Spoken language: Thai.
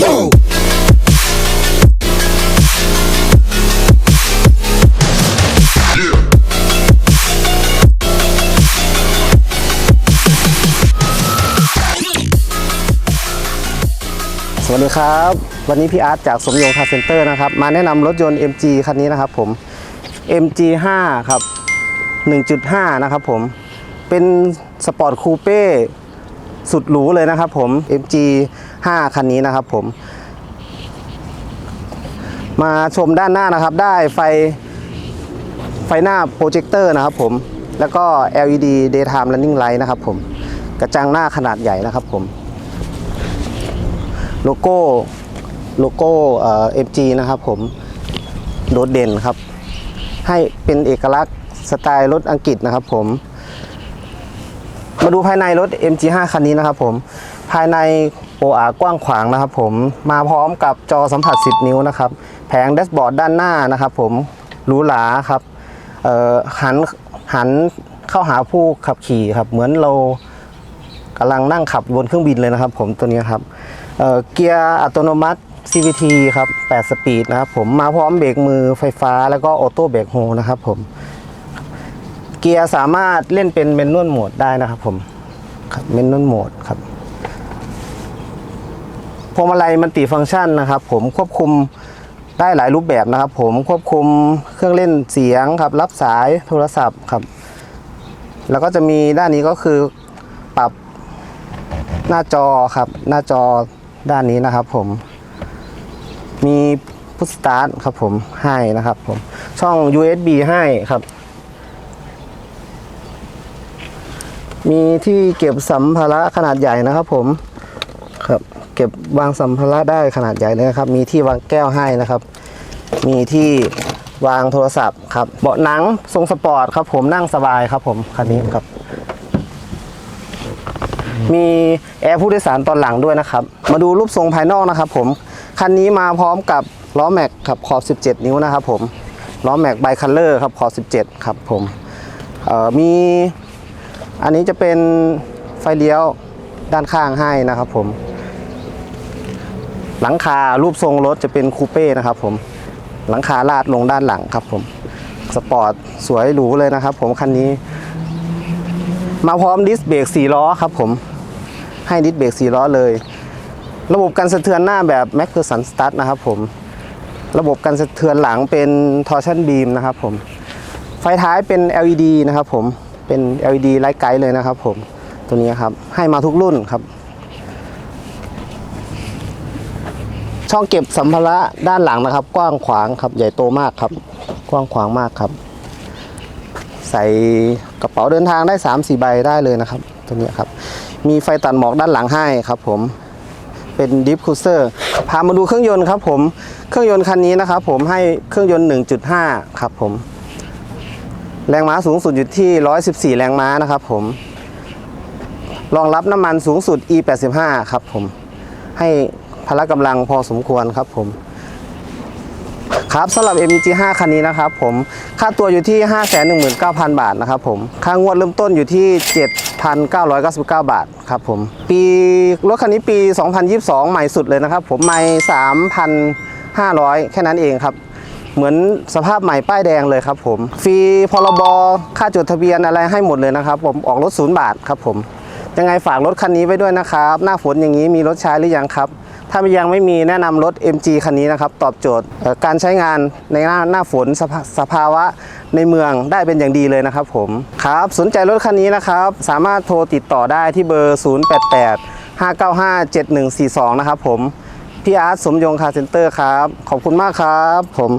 Yo. สวัสดีครับ วันนี้พี่อาร์ตจากสมยงคาร์เซ็นเตอร์นะครับ มาแนะนำรถยนต์ MG คันนี้นะครับผม MG 5 ครับ 1.5 นะครับผม เป็นสปอร์ตคูเป้ สุดหรูเลยนะครับผม MG 5 คันนี้นะครับผม มาชมด้านหน้านะครับ ได้ไฟไฟหน้าโปรเจคเตอร์นะครับผม แล้วก็ LED daytime running light นะครับผม กระจังหน้าขนาดใหญ่นะครับผม โลโก้โลโก้เอ่อ MG นะครับผม โดดเด่นครับ ให้เป็นเอกลักษณ์สไตล์รถอังกฤษนะครับผม มาดูภายในรถ MG5 คันนี้นะครับผม ภายในโออากว้างขวางนะครับผมมาพร้อมกับจอสัมผัส 10 นิ้วนะครับ แผงแดชบอร์ดด้านหน้านะครับผมหรูหราครับหันหันเข้าหาผู้ขับขี่ครับ เหมือนเรากำลังนั่งขับบนเครื่องบินเลยนะครับ ผมตัวนี้ครับเเกียร์อัตโนมัติ CVT ครับ 8 สปีดนะครับผมมาพร้อมเบรกมือไฟฟ้าแล้วก็ออโต้เบรกโฮนะครับผม เกียร์สามารถเล่นเป็นเมนนวลโหมดได้นะครับผมครับเมนนวลโหมดครับพวงมาลัยมันติฟังก์ชันนะครับ ผมควบคุมได้หลายรูปแบบนะครับ ผมควบคุมเครื่องเล่นเสียงครับ รับสายโทรศัพท์ครับ แล้วก็จะมีด้านนี้ก็คือปรับหน้าจอครับ หน้าจอด้านนี้นะครับ ผม มีพุทสตาร์ทครับผมให้นะครับ ผมช่อง USB ให้ครับ มีที่เก็บสัมภาระขนาดใหญ่นะครับ ผมครับ เก็บวางสัมภาระได้ขนาดใหญ่เลยนะครับ มีที่วางแก้วให้นะครับ มีที่วางโทรศัพท์ครับเบาะหนังทรงสปอร์ตครับ ผมนั่งสบายครับ ผมคันนี้ครับ มีแอร์ผู้โดยสารตอนหลังด้วยนะครับ มาดูรูปทรงภายนอกนะครับ ผมคันนี้มาพร้อมกับล้อแม็กครับขอบ 17 นิ้วนะครับ ผมล้อแม็กไบคัลเลอร์ครับขอบ 17 ครับ ผมมี อันนี้จะเป็นไฟเลี้ยวด้านข้างให้นะครับผม หลังคารูปทรงรถจะเป็นคูเป้นะครับผม หลังคาลาดลงด้านหลังครับผมสปอร์ตสวยหรูเลยนะครับผมคันนี้ มาพร้อมดิสเบรก4ล้อครับผมให้ดิสเบรก4ล้อเลย ระบบกันสะเทือนหน้าแบบแม็กเ e อร์สันสตาร์ทนะครับผมระบบกันสะเทือนหลังเป็นทอร์ชันบีมนะครับผมไฟท้ายเป็น LED นะครับผม เป็น LED ไลท์ไกด์เลยนะครับ ผมตัวนี้ครับให้มาทุกรุ่นครับ ช่องเก็บสัมภาระด้านหลังนะครับ กว้างขวางครับ ใหญ่โตมากครับ กว้างขวางมากครับ ใส่กระเป๋าเดินทางได้3 4ใบได้เลยนะครับ ตัวนี้ครับ มีไฟตัดหมอกด้านหลังให้ครับ ผมเป็นดิฟคูเซอร์พามาดูเครื่องยนต์ครับ ผมเครื่องยนต์คันนี้นะครับ ผมให้เครื่องยนต์ 1.5 ครับ ผม แรงม้าสูงสุดอยู่ที่ 114 แรงม้านะครับผมรองรับน้ำมันสูงสุด E85 ครับผม ให้พละกำลังพอสมควรครับผม ครับสำหรับ MG5 คันนี้นะครับผม ค่าตัวอยู่ที่ 519,000 บาทนะครับผม ค่างวดเริ่มต้นอยู่ที่ 7,999 บาทครับผม ปีรถคันนี้ปี 2022 ใหม่สุดเลยนะครับผม ใหม่ 3,500 แค่นั้นเองครับ เหมือนสภาพใหม่ป้ายแดงเลยครับผม ฟรีพรบค่าจดทะเบียนอะไรให้หมดเลยนะครับ ผมออกรถศูนย์บาทครับผมยังไงฝากรถคันนี้ไว้ด้วยนะครับ หน้าฝนอย่างนี้มีรถใช้หรือยังครับ ถ้ายังไม่มีแนะนำรถ MG คันนี้นะครับ ตอบโจทย์การใช้งานในหน้าหน้าฝนสภาสภาวะในเมืองได้เป็นอย่างดีเลยนะครับผมครับสนใจรถคันนี้นะครับ สามารถโทรติดต่อได้ที่เบอร์ 088 595 7142 นะครับผมพี่อาร์ตสมยงคาร์เซ็นเตอร์ครับ ขอบคุณมากครับผม